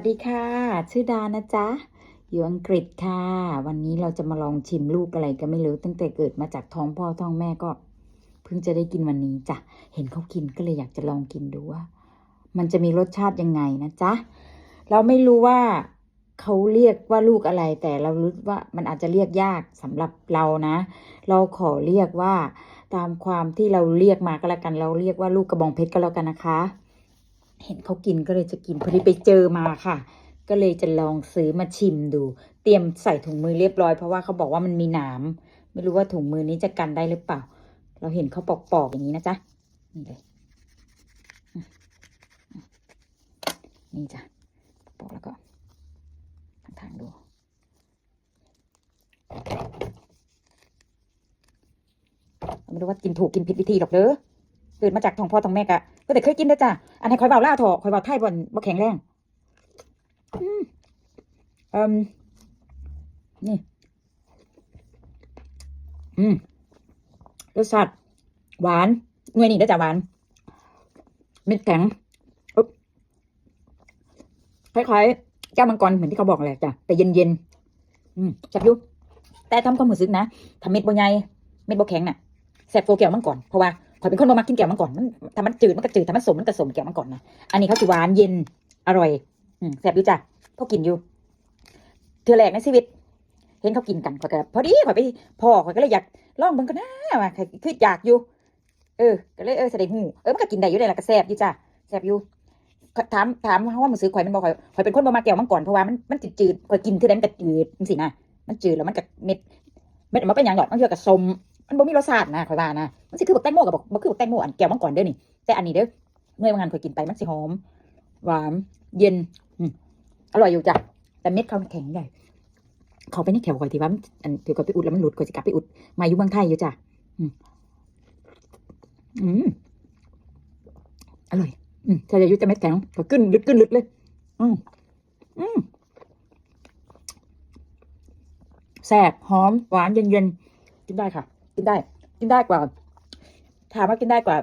สวัสดีค่ะ ชื่อดานะจ๊ะ อยู่อังกฤษค่ะ วันนี้เราจะมาลองชิมลูกอะไรก็ไม่รู้ ตั้งแต่เกิดมาจากท้องพ่อท้องแม่ก็ เพิ่งจะได้กินวันนี้จ้ะ เห็นเขากินก็เลยอยากจะลองกินดูว่า มันจะมีรสชาติยังไงนะจ๊ะ เราไม่รู้ว่าเขาเรียกว่าลูกอะไร แต่เรารู้ว่ามันอาจจะเรียกยากสำหรับเรานะ เราขอเรียกว่าตามความที่เราเรียกมาก็แล้วกัน เราเรียกว่าลูกกระบองเพชรก็แล้วกันนะคะ เห็นเขากินก็เลยจะกินพอดีไปเจอมาค่ะ ก็เลยจะลองซื้อมาชิมดู เตรียมใส่ถุงมือเรียบร้อยเพราะว่าเขาบอกว่ามันมีหนามไม่รู้ว่าถุงมือนี้จะกันได้หรือเปล่า เราเห็นเขาปอกๆอย่างนี้นะจ๊ะนี่เลยนี่จ้ะปอกแล้วก็ทางๆดูไม่รู้ว่ากินถูกกินผิดวิธีหรอกเด้อเกิดมาจากท้องพ่อท้องแม่กะ ก็แต่เคยกินเด้จ้ะอันนี้คอยเบาล่าเถอะคอยเบาไทยบนบ่แข็งแรงอืมนี่ อืมรสชาติหวานหน่วยนี่เด้จ้ะหวานเม็ดแข็งคล้ายๆแก้วมังกรเหมือนที่เขาบอกแหละจ้ะแต่เย็นๆอืมจับยุแต่ทำความรู้สึกนะทำเม็ดบ่ใหญ่เม็ดบ่แข็งน่ะแสบโกแก้วมังกรเพราะว่า ข่อยเป็นคนบ่มักกินแก้วมังกรมันถ้ามันจืดมันก็จืดถ้ามันสมมันก็สมแก้วมังกรนะอันนี้เขาสิหวานเย็นอร่อยอืมแสบอยู่จ้ะเขากินอยู่เทื่อแรกในชีวิต เห็นเขากินกันข่อยก็พอดีข่อยไปพ่อข่อยก็เลยอยากลองเบิ่งกันนะว่าข่อยคืออยากอยู่ เออ ก็เลยเออแสดงหูเออมันก็กินได้อยู่เลยล่ะก็แสบอยู่จ้ะแสบอยู่ถามถามว่ามันซื้อข่อยมันบอกข่อยข่อยเป็นคนบ่มักแก้วมังกรเพราะว่ามันมันจืดๆข่อยกินเท่านั้นมันก็จืดจังซี่นะมันจืดแล้วมันก็เม็ดเม็ดมันเป็นหยังดอกมันเทื่อก็สม มันบ่มีรสชาตินะข่อยว่านะมันสิคือบักแตงโมกับบักคือบักแตงโมอันแก้วมังกรเด้อนี่แต่อันนี้เด้อเมื่อวันงานข่อยกินไปมันสิหอม หวานเย็นอร่อยอยู่จ้ะแต่เม็ดเขาแข็งใหญ่เขาไปในแถวข่อยที่ว่าอันถือข่อยไปอุดแล้วมันหลุดข่อยสิกลับไปอุดมาอยู่เมืองไทยอยู่จ้ะอืมอร่อย อืมถ้าจะยุ่จะเม็ดแข็งก็ขึ้นลึดขึ้นลึดเลย อืมอืมแซ่บหอม หวานเย็นเย็นๆกินได้ค่ะ กินได้ กินได้กว่า ถามว่ากินได้กว่า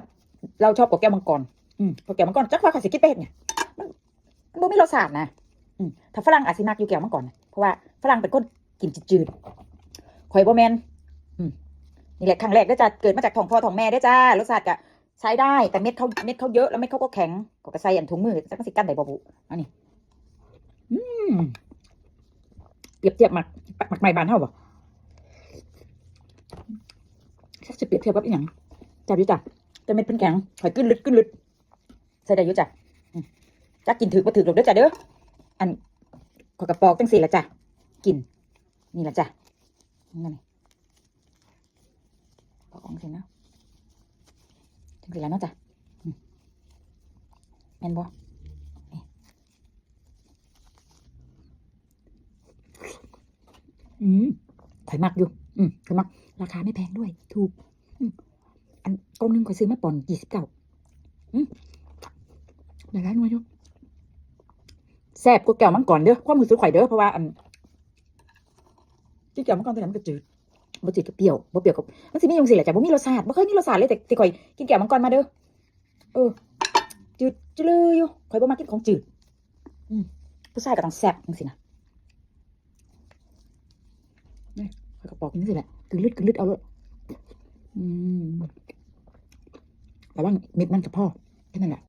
เราชอบกับแก้วมังกร อืมกับแก้วมังกรจักว่าขาสิคิดเป็ดเนี่ยมันมันบ่มีรสชาตินะอืมถ้าฝรั่งอาจสิมักอยู่แก้วมังกรนะเพราะว่าฝรั่งเป็นคนกินจืดๆข่อยบ่แมนอืมนี่แหละครั้งแรกเด้จ้ะเกิดมาจากท้องพ่อท้องแม่เด้จ้ารสชาติก็ใช้ได้แต่เม็ดเขาเม็ดเขาเยอะแล้วเม็ดเขาก็แข็งก็กระใส่อันถุงมือจักมันสิกั้นได้บ่บุอันนี้อืมเปรียบเทียบหมักหมักใหม่บานเท่าบ่ ชักจะ เปรียบเทียบกับอีหยังจับยู่จ้ะแต่เม็ดเป็นแข็งหอยกึ้นลึดกึ้นลึดใส่ได้ยู่จ้ะจักกินถือมาถือหลกเด้อจ้ะเด้ออันขอกระปอกจังสี่ละจ้ะกิน นี่ละจ้ะนั่นนี่ปอกของสินะจังสี่แล้วเนาะจ้ะอืมแม่นบ่อืมข่อยมักอยู่ อืมข่อยมัก ราคาไม่แพงด้วย ถูก อันกล่องหนึงข่อยซื้อมาปอนยี่สิบเก้าอืมได้ร้านวยอยู่แซ่บกว่าแก้วมังก่อนเด้อความมือซื้อข่อยเด้อเพราะว่าอันที่แก้วมังกรตัวนั้นมันก็จืดบ่จืดกับเปรี้ยวบ่เปรี้ยวกับมันสิมีจังซี่แหละจ้ะบ่มีรสชาติบ่เคยมีรสชาติเลยแต่ที่ข่อยกินแก้วมังกรมาเด้อเออ จืดจืดเลยอยู่ข่อยบ่มากินของจืด อืมผู้ชายก็ต้องแซ่บจังซี่นะนี่ข่อยก็บอกกินจังซี่แหละกึ่งลึดกึ่งลึดเอาเลย อืมแต่ว่าเม็ดมันกับพ่อแค่นั้นแหละ